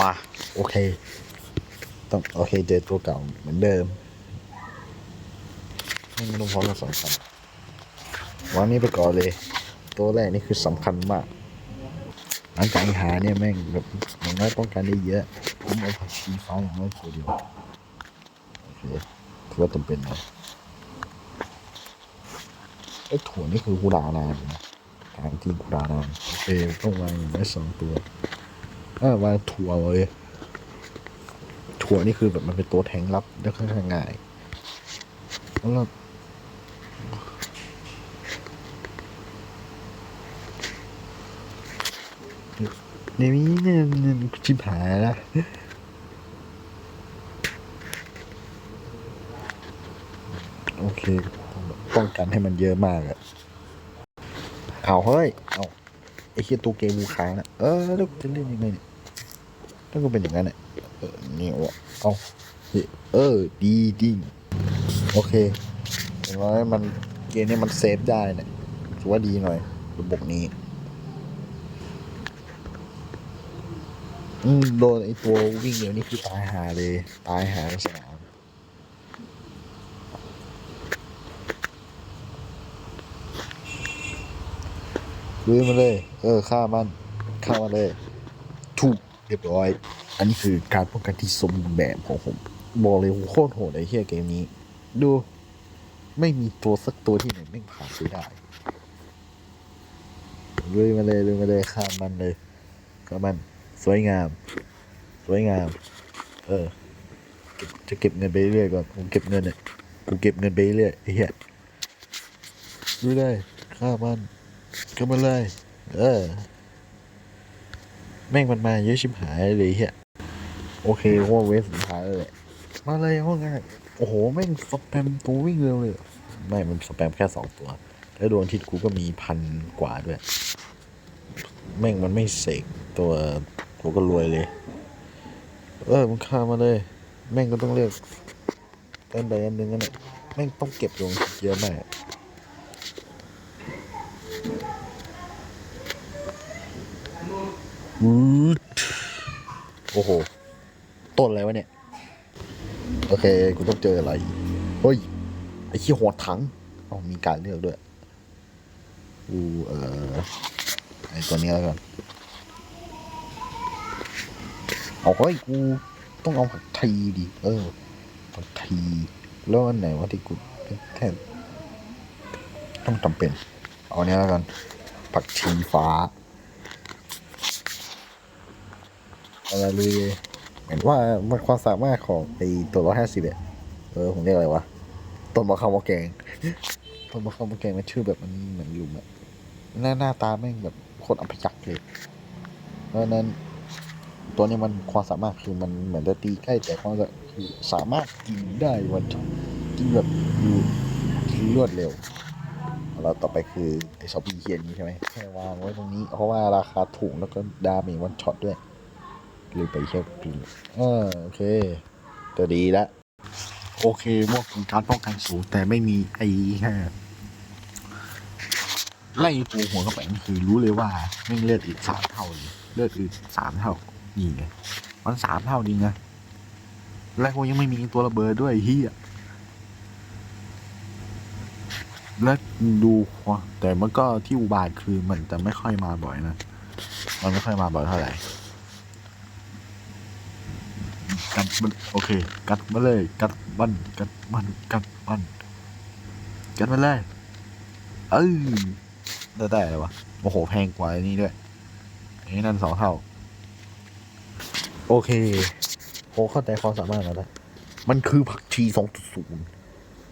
มา โอเค ต้องโอเคเจอตัวเก่าเหมือนเดิมไม่ต้องพร้อมกันสองคันวางนี้ไปก่อนเลย ตัวแรกนี่คือสำคัญมากหลังจากหาเนี่ยแม่งแบบอย่างน้อยป้องกันได้เยอะผมเอาผักชีฟ้าอย่างน้อยตัวเดียวโอเคถือว่าจำเป็นนะไอ้ถั่วนี่คือกูดานานนะทางที่กูดานานโอเคต้องวางอย่างน้อยสองตัว ออวางถั่วเลย ถั่วนี่คือแบบมันเป็นตัวแทงรับได้ค่อนข้างง่ายแล้วเราเนี่ยมีเนี่ยเนี่ยชิบหายละโอเค ป้องกันให้มันเยอะมากอะเอาเฮ้ย เอาไอ้เคียตัวเกมมูค้างนะเออแล้วกูจะเล่นยังไงเนี่ย ถ้ากูเป็นอย่างนั้นเนี่ยเออนี่วะเอาเออ ดีดีโอเคอย่างน้อยมันเกมนี้มันเซฟได้เนี่ยถือว่าดีหน่อยระบบนี้ อืมโดนไอตัววิ่งเร็วนี่คือตายหาเลย ตายหาสนามลุยมาเลย เออฆ่ามันฆ่ามันเลย รียบร้อย อันนี้คือการป้องกันที่สมแบบของผม บอกเลยโคตรโหดไอ้เหี้ยเกมนี้ ดู ไม่มีตัวสักตัวที่ไหนไม่ผ่านไปได้ลุยมาเลยลุยมาเลยฆ่ามมันเลยฆ่ามมัน สวยงาม สวยงาม เออ จะเก็บเงินไปเรื่อยก่อน ผมเก็บเงินเนี่ยกูเก็บเงินไปเรื่อยไอ้เหี้ยดูเลยฆ่ามันก็มาเลย เออ แม่งมันมาเยอะชิบหายเลยเหี้ยโอเคว่าเวฟสุดท้ายแล้วแหละมาเลยว่าง่ายโอ้โหแม่งสแปมตัววิ่งเร็วเลยไม่มันสแปมแค่สองตัว แล้วดวงอาทิตย์กูก็มีพันกว่าด้วย แม่งมันไม่เสกตัวกูก็รวยเลย เออมึงฆ่ามาเลย แม่งก็ต้องเลือกอันใดอันหนึ่งกันเนี่ยแม่งต้องเก็บดวงเยอะมากวืด โอ้โห ต้นอะไรวะเนี่ย โอเค กูต้องเจออะไร เฮ้ย ไอ้ขี้หัวถังอ๋อมีการเลือกด้วยกูเอ่อไอ้ตัวนี้แล้วกันเอาเฮ้ยกูต้องเอาผักชีดิ เออผักชีแล้วอันไหนวะที่กูแทบต้องจำเป็น เอาเนี้ยแล้วกัน ผักชีฟ้า อะไรเลยเห็นว่ามันความสามารถของไอตัวร้อยห้าสิบเนี่ยเออผมเรียกอะไรวะต้นมะขามะแกงต้นมะขามะแกงมันชื่อแบบมันเหมือนลุมอะหน้าหน้าตาแม่งแบบโคตรอัพยักเลยเพราะนั้นตัวนี้มันความสามารถคือมันเหมือนจะตีใกล้แต่ความคือสามารถกินได้วันช็อตกินแบบอยู่คือรวดเร็วแล้วต่อไปคือไอช็อปปี้เคียนนี้ใช่ไหมแค่วางไว้ตรงนี้ เพราะว่าราคาถูกแล้วก็ดาเมจวันช็อตด้วย หรือไปแค่ปีเออโอเคจะดีละโอเคพวกการป้องกันสูงแต่ไม่มีไอ้แค่ไล่ตัวหัวกระแปงคือรู้เลยว่าไม่เลือดอีกสามเท่าเลยเลือดคือสามเท่านี่ไงมันสามเท่าจริงแล้วก็ยังไม่มีตัวระเบิดด้วยเฮียและดูวแต่มันก็ที่อุบาทคือมันจะไม่ค่อยมาบ่อยนะ มันไม่ค่อยมาบ่อยเท่าไหร่ กัดมันโอเค กัดมาเลย กัดมัน กัดมัน กัดมัน กัดมาเลยเอ้ยได้ได้เลยวะโอ้โหแพงกว่าอันนี้ด้วยอันนี้นั่นสองเท่า โอเคโหเข้าใจความสามารถแล้วนะมันคือผักชีสองจุดศูนย์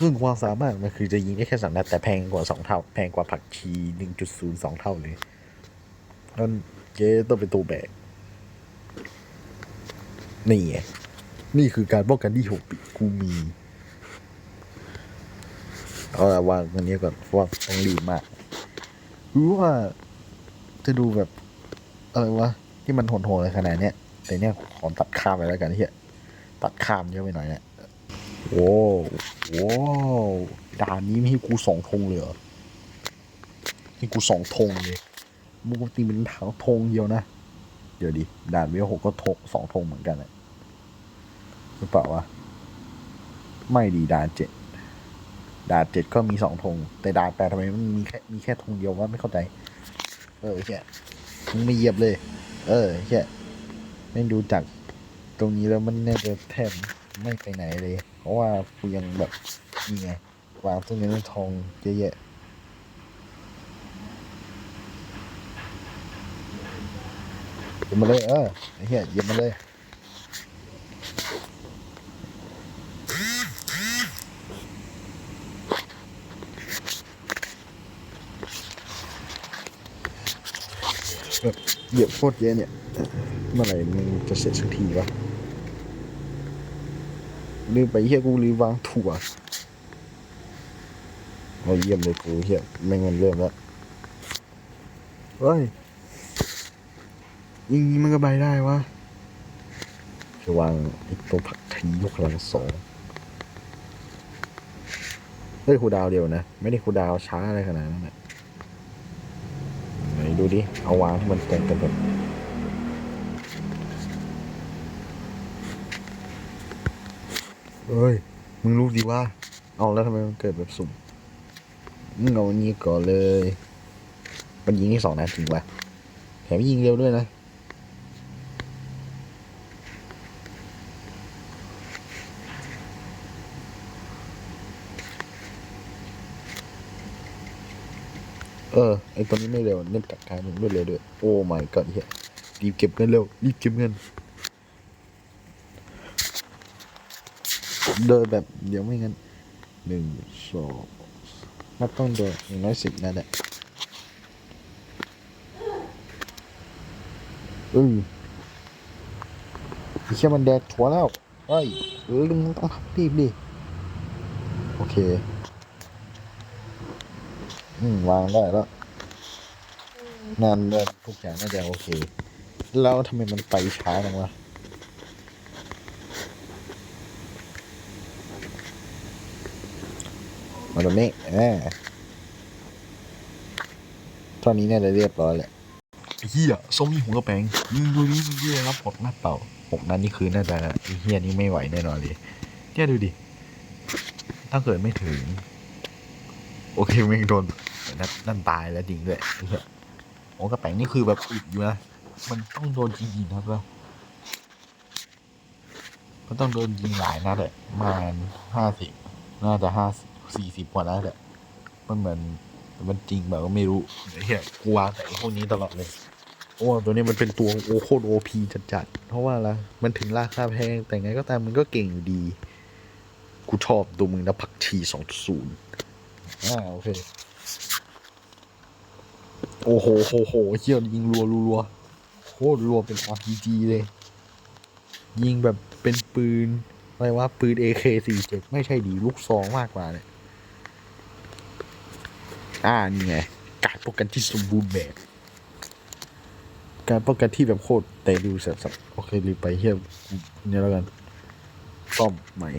ซึ่งความสามารถมันคือจะยิงได้แค่สองนัดแต่แพงกว่าสองเท่า แพงกว่าผักชีหนึ่งจุดศูนย์สองเท่าเลยนั่นเจ๊ต้องเป็นตัวแบกนี่ไง นี่คือการป้องกันที่หกปีกูมี เอาละวางอันนี้ก่อนเพราะว่าต้องรีบมากรู้ว่าจะดูแบบอะไรวะที่มันโหดๆเลยขนาดเนี้ยแต่เนี่ยขอตัดข้ามไปแล้วกันเฮียตัดข้ามเยอะไปหน่อยเนี่ยโว้วโว้วด่านนี้ไม่ให้กูสองธงเลยเหรอให้กูสองธงเลยปกติเป็นทางธงเดียวนะ เดี๋ยวดิด่านเวลหกก็ทกสองธงเหมือนกันอะ หรือเปล่าวะ ไม่ดีด่านเจ็ดด่านเจ็ดก็มีสองธงแต่ด่านแปดทำไมมันมีแค่มีแค่ธงเดียววะไม่เข้าใจ เออแค่มึงไม่เหยียบเลย เออแค่ไม่ดูจากตรงนี้แล้วมันน่าจะแทบไม่ไปไหนเลย เพราะว่ากูยังแบบนี่ไงวางต้นเงินทองเยอะแยะเยียบมาเลยเออไอ้เหี้ยเยียบมาเลย แบบ เหยียบโคตรเยอะเนี่ย เมื่อไหร่มึงจะเสร็จสักทีวะลืมไปเฮียกูลืมวางถั่วเอาเยี่ยมเลยกูเฮียแม่งมันเริ่มแล้วเฮ้ยยิงนี้มันก็ใบได้วะจะวางไอ้ตัวผักทียกกำลังสองเฮ้ยครูดาวเดียวนะ ไม่ได้ครูดาวช้าอะไรขนาดนั้นนะไหน ดูดิ เอาวางให้มันตรงกันแบบเอ้ย มึงรู้ดีว่า เอาแล้วทำไมมันเกิดแบบสุ่ม มึงเอาอันนี้ก่อนเลย มันยิงที่สองนัดจริงวะแถมยิงเร็วด้วยนะ เออไอตัวนี้ไม่เร็วเล่นกัดการมันไม่เร็วด้วยโอ้ my god เฮียรีบเก็บเงินเร็วรีบเก็บเงิน เดินแบบเดี๋ยวไม่งั้นหนึ่งสองนับต้องเดินอย่างน้อยสิบนั่นแหละอือไอ้เชี่ยมันแดกถั่วแล้วเฮ้ยเออมึงต้องรีบดิโอเค อืมวางได้แล้วงานเดินทุกอย่างน่าจะโอเค แล้วทำไมมันไปช้าจังวะมาตรงนี้แหมตอนนี้เนี่ยจะเรียบร้อยแหละเฮียส้มมีหัวกระแปงยิงดูนี่มึงได้รับผลนัดเป่าหกนัดนี่คือน่าจะไอ้เฮียนี่ไม่ไหวแน่นอนเลยเนี่ยดูดิ ถ้าเกิดไม่ถึง โอเคมึงโดนนัดนั่นตายแล้วจริงด้วยไอ้กระแปงนี่คือแบบอึดอยู่นะมันต้องโดนจริงๆครับว่ามันต้องโดนยิงหลายนัดเลยประมาณห้าสิบน่าจะห้าสี่สิบกว่านัดแหละมันเหมือนมันจริงแบบก็ไม่รู้เหี้ยกูวางแต่พวกนี้ตลอดเลยโอ้ตัวนี้มันเป็นตัวโอโคตรโอพีจัดๆเพราะว่าละมันถึงราคาแพงแต่ไงก็ตามมันก็เก่งอยู่ดี กูชอบตัวมึงนะผักชีสองศูนย์ อ่าโอเค โอ้โหโหโหเฮียยิงรัวรัวโคตรรัวเป็น RPG เลย ยิงแบบเป็นปืนอะไรว่าปืน AK47 ไม่ใช่ดีลูกซองมากกว่าเนี่ยอ่านี่ไงการป้องกันที่สมบูรณ์แบบ การป้องกันที่แบบโคตรแต่ดูสับสับโอเครีบไปเฮียเนี่ยแล้วกันซ่อมใหม่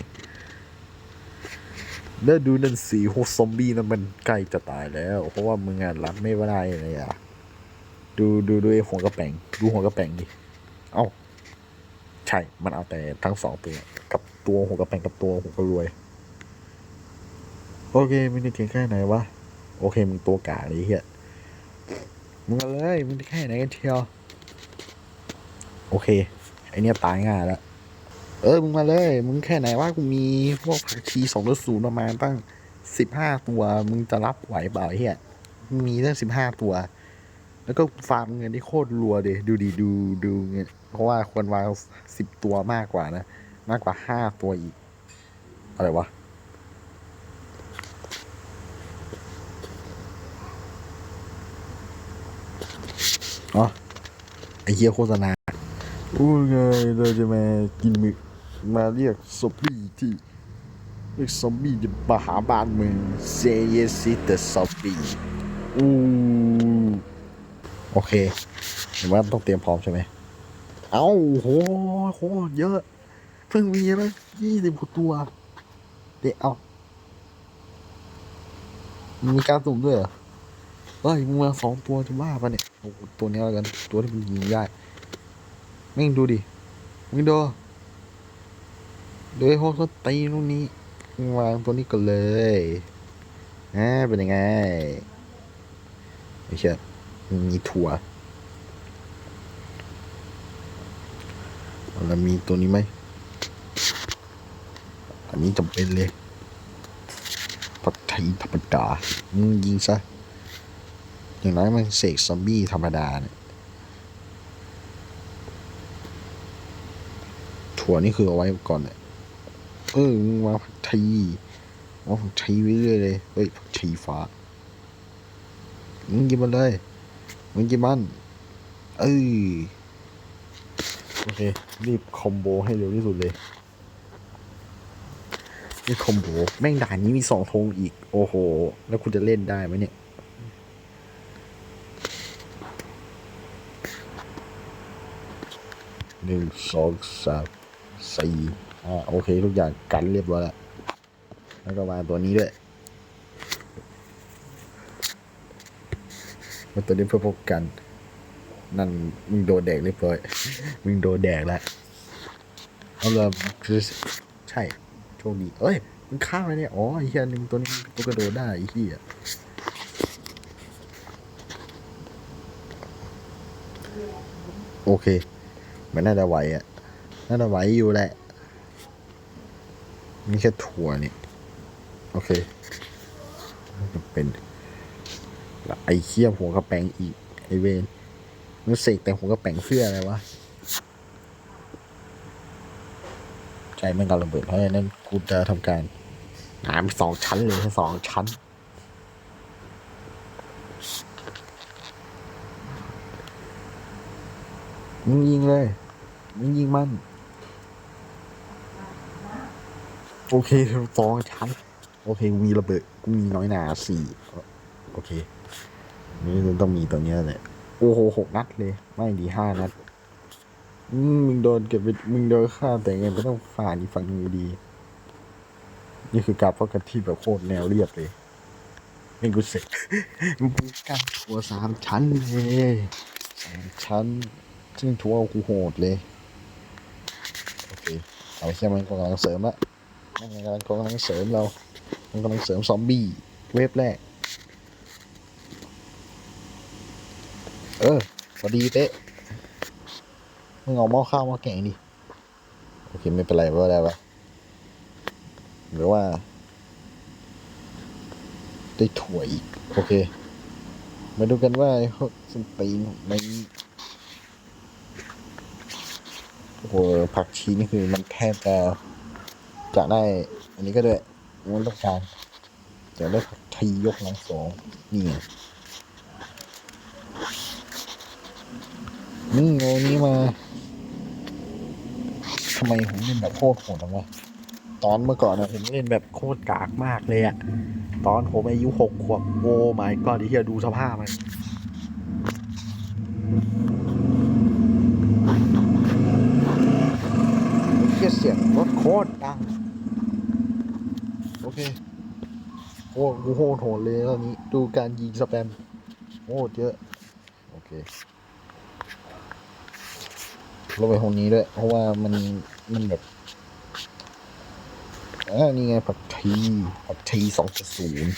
แล้วดูนั่นสีโหซอมบี้นั้นมันใกล้จะตายแล้ว เพราะว่ามึงอะรับไม่ได้เลยอะ ดูดูดูไอ้หัวกระแปงดูหัวกระแปงดิ เอ้า ใช่ มันเอาแต่ทั้งสองตัวกับตัวหัวกระแปงกับตัวหัวกระรวย โอเคมึงจะเก่งแค่ไหนวะ โอเคมึงตัวกาเลยเฮียมึงเอาเลยมึงจะแค่ไหนกันเชียว โอเค ไอเนี้ยตายง่ายแล้ว เออมึงมาเลย มึงแค่ไหนว่ากูมีพวกผักชีสองศูนย์ประมาณตั้งสิบห้าตัว มึงจะรับไหวเปล่าเฮียมีตั้งสิบห้าตัว แล้วก็ฟาร์มเงินที่โคตรรัวเดยดูดีดูดูเงินเพราะว่าควรวางสิบตัวมากกว่านะ มากกว่าห้าตัวอีก อะไรวะอ๋อไอเฮียโฆษณาพูดไงเราจะมากินมึก มาเรียกซอมบี้ที่เรียกซอมบี้จะมาหาบ้านมึงเซเยซิเตอร์ซอมบี้อู้โอเคเห็นว่าต้องเตรียมพร้อมใช่ไหมเอ้าโหโหเยอะ เพิ่งมีไหมยี่สิบกว่าตัว เดี๋ยวเอามีการสุ่มด้วยเหรอเฮ้ยมึงมาสองตัวจะบ้าปะเนี่ยโอ้ตัวนี้แล้วกัน ตัวที่มันยิงได้แม่งดูดิมึงดู ด้วกเขาตีตรงนี้วางตัวนี้ก่อนเลยอ่าเป็นยังไงไม่เชื่อมีถั่วแล้วมีตัวนี้ไหม อันนี้จำเป็นเลยผัดไทยธรรมดามึงยิงซะ อย่างน้อยมันเสกซอมบี้ธรรมดาเนี่ยถั่วนี่คือเอาไว้ก่อนเนี่ย เออมึงวางผัดไทยวางผัดไทยไว้เรื่อยเลยเฮ้ยผัดไทยฟ้ามึงกินมันเลยมึงกินมันเอ้ยโอเค รีบคอมโบให้เร็วที่สุดเลยนี่คอมโบแม่งด่านนี้มีสองธงอีก โอ้โห แล้วคุณจะเล่นได้ไหมเนี่ยหนึ่งสองสามสี่ อ่าโอเคทุกอย่างกันเรียบร้อยแล้วแล้วก็วางตัวนี้ด้วยมาตัวนี้เพื่อพบกัน นั่นมึงโดนแดกเรียบร้อยมึงโดนแดกแล้วเอาเลยคือใช่โชคดีเอ้ยมึงฆ่าอะไรเนี่ยอ๋อไอ้เหี้ยหนึ่งตัวนี้ตัวกระโดดได้ไอ้เหี้ยโอเค มันน่าจะไหวอะ น่าจะไหวอยู่แหละ มีแค่ถั่วนี่ โอเคมันเป็นไอ้เคี้ยหัวกระแปงอีก ไอเวนมันเสกแต่หัวกระแปงเสื้ออะไรวะใช่ไม่การระเบิดเพราะฉะนั้นกูจะทำการหามสองชั้นเลยสองชั้นมึงยิงเลยมึงยิงมัน โอเคสองชั้นโอเคกูมีระเบิดกูมีน้อยหนาสี่โอเค นี่ต้องมีตัวเนี้ยแหละโอ้โหหกนัดเลย ไม่ดีห้านัดมึงโดนเก็บไปมึงโดนฆ่าแต่เงินไม่ต้องฝ่าอีกฝั่งนึงอยู่ดี นี่คือการป้องกันที่แบบโคตรแนวเรียบเลยไม่กูเสร็จมึงกันทัวร์สามชั้นเลยสามชั้น ซึ่งทัวร์กูโหดเลย โอเค เอาแค่มันกำลังเสริมละ มันกำลังกำลังเสริมเรามันกำลังเสริมซอมบี้เวฟแรก เออพอดีเป๊ะมึงเอาหม้อข้าวมาแกงดิโอเคไม่เป็นไรไม่เป็นไรวะหรือว่า ได้ถั่วอีก โอเค มาดูกันว่าไอ้นตีนมันโอ้โหผักชีนี่คือมันแทบจะ จะได้ อันนี้ก็ด้วยมันต้องการจะได้ผักชียกหลังสองนี่ไงนี่เอานี้มาทำไมผมเล่นแบบโคตรโหดจังวะตอนเมื่อก่อนนะผมเล่นแบบโคตรกากมากเลยอะตอนผมอายุหกขวบโอ้ my god ที่เฮียดูสภาพมันเฮียเสียงรถโคตรดัง เค โอ้โหโหดโหดเลยตอนนี้ ดูการยิงสแปมโหดเยอะ โอเคลงไปห้องนี้ด้วย เพราะว่ามัน มันแบบอ่านี่ไงผัดไทีผัดไทีสองจุดศูนย์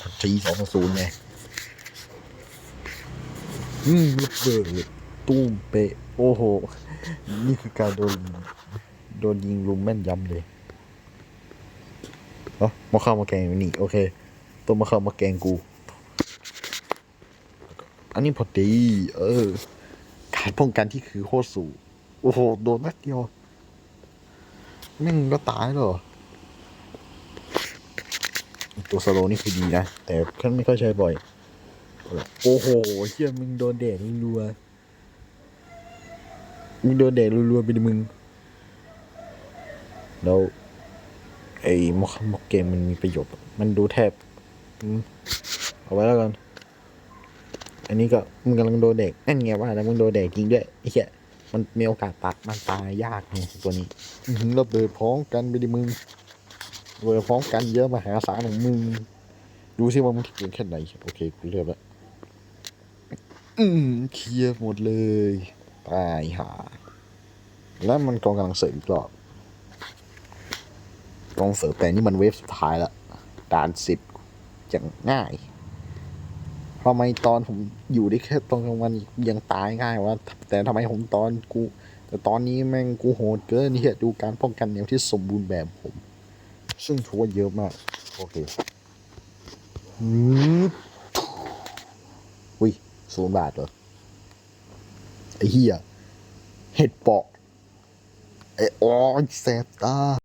ผัดไทีสองจุดศูนย์ไงอืมระเบิดตุ้มเปะโอ้โห นี่คือการโดน โดนยิงลุมแม่นยำเลย เอ้ามาเข้ามาแกงนี่ โอเค ตัวมาเข้ามาแกงกู อันนี้พอดี เออ การป้องกันที่คือโคตรสูงโอ้โห โดนนัดเดียวแม่งก็ตายแล้วเหรอตัวสโลนี่คือดีนะ แต่ฉันไม่ค่อยใช้บ่อย โอ้โหเชี่ยมึงโดนแดดรัวมึงโดนแดดรัวๆไปดิมึง แล้ว ไอ้มอคมก มมันมีประโยชน์ มันดูแทบเอาไว้แล้วกัน อันนี้ก็มึงกำลังโดนเด็กนั่นไงว่าแล้วมึงโดนเด็กจริงด้วยไอ้เหี้ยมันมีโอกาสตัดมันตายยากไงตัวนี้อื้อหือระเบิดพ้อมกันไปดิมึงเบิดพ้อมกันเยอะมหาศาลของมึง ดูสิว่ามึงเก่งแค่ไหน โอเคกูเลือกแล้วอืมเคลียร์หมดเลย ตายห่าแล้วมันกองกำลังเสริมอีกรอบ กองเสริมแต่นี่มันเวฟสุดท้ายละด่านสิบอย่างง่ายทำไมตอนผมอยู่ได้แค่ตอนกลางวันยังตายง่ายวะแต่ทำไมผมตอนกู แต่ตอนนี้แม่งกูโหดเกินเนี่ยดูการป้องกันแนวที่สมบูรณ์แบบผม ซึ่งถือว่าเยอะมาก โอเคอืมอุ้ยศูนย์บาทเหรอไอ้เหี้ยเห็ดเปาะไอ้อ๋อแสบตา